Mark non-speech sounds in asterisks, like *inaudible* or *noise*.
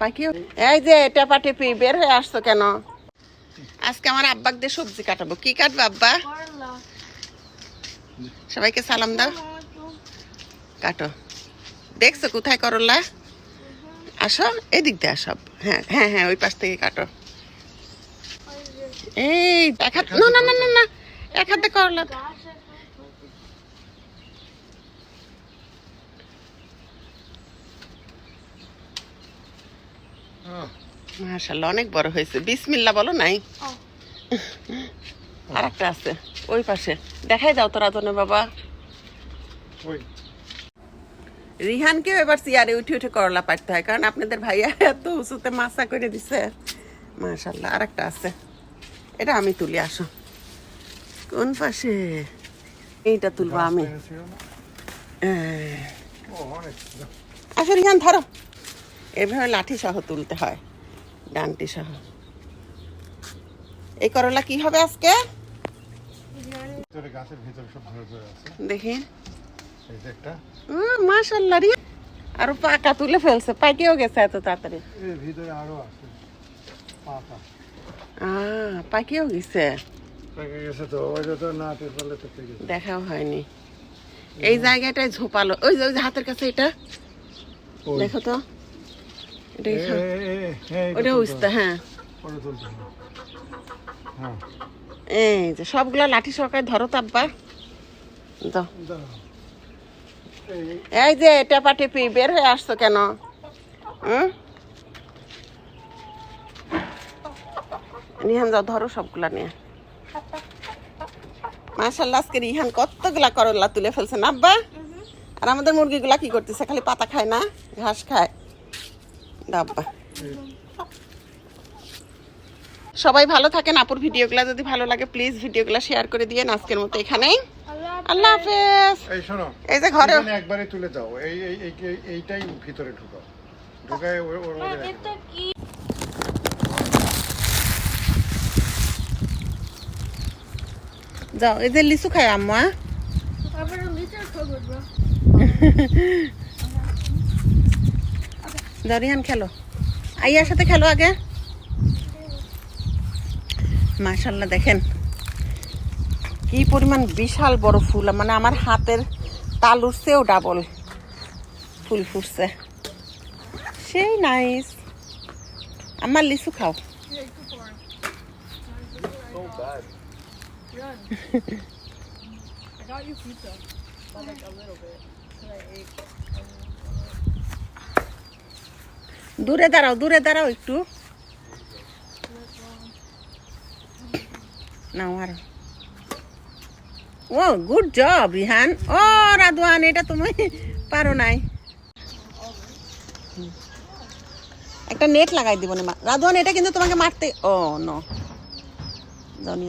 পাখিও এই যে, টেপা টেপি, বের হয়ে আসছো কেন? আজকে আমার আব্বাক দিয়ে সবজি কাটাবো। কি কাটবো আব্বা? সবাইকে সালাম দাও। কাটো। দেখছ কোথায় করলা? আসো, এদিক দিয়ে আসো। হ্যাঁ হ্যাঁ হ্যাঁ ওই পাশ থেকে কাটো। এই, এক হাত না না না না, এক হাতে করলা। মাশাল্লাহ অনেক বড় হয়েছে। বিসমিল্লা বলো নাই? আর একটা আছে ওই পাশে। দেখাই যাও তোরা জনে বাবা। রিহানকেও এবার চেয়ারে উঠে উঠে করলা পাড়তে হয় কারণ আপনাদের ভাইয়া এত উঁচুতে মাছা করে দিছে। মাশাল্লাহ আর একটা আছে। এটা আমি তুলি আসো। কোন পাশে? এইটা তুলবো আমি। অনেক আসো রিহান ধরো। এভাবে লাঠি সহ তুলতে হয় ডানটি সহ। এই করলা কি হবে আজকে? দেখি। মাশাল্লাহ আরও পাকা তুলে ফেলছে পাইকেও গেছে এত তাড়াতাড়ি। ভিতরে আরও আছে আহ পাকিও গেছে। দেখাও হয়নি। এই জায়গাটায় ঝোপালো ওই যে ওই হাতের কাছে এটা? দেখো তো। এটা এ, এখানে- এ, এ, এ, এইটা ওটা হ্যাঁ। হ্যাঁ। এই যে সবগুলা লাঠি সহকারে ধরো তো আব্বা। দাও। এই যে টেপা টেপি বের হয়ে আসছো কেন? হুম? রিহান যাও ধরো সবগুলা নিয়ে। মাশাল্লাহ আজকে রিহান কতগুলা করলা তুলে ফেলছে না আব্বা? আর আমাদের মুরগিগুলা কি করতেছে? খালি পাতা খায় না? ঘাস খায়। ডাব্বা সবাই ভালো থাকেন আপুর ভিডিওগুলো যদি ভালো লাগে প্লিজ ভিডিওগুলো শেয়ার করে দিয়ে আজকের মতো এখানেই। আল্লাহ হাফেজ। এই শোনো এই যে ঘরে এখানে একবারে তুলে দাও এই এই এই- এই- এইটাই ভিতরে ঢুকাও। ঢুকায় ওর ওর মধ্যে দাও। যাও এই যে লিচু খায় আম্মা যাও *laughs* রিহান খেলো। আইয়ার সাথে খেলো আগে। মাশাল্লাহ দেখেন। কি পরিমাণ বিশাল বড় ফুল মানে আমার হাতের তালুর চেয়েও ডাবল ফুল ফুটছে। সেই নাইস আমার লিচু খাও। *laughs* *laughs* দূরে দাঁড়াও দূরে দাঁড়াও একটু। নাও আর। ও গুড জব রিহান ও রাদওয়ান এটা তুমি পারো নাই। একটা নেট লাগাই দিব না রাদওয়ান এটা কিন্তু তোমাকে মারতে ও নো জানি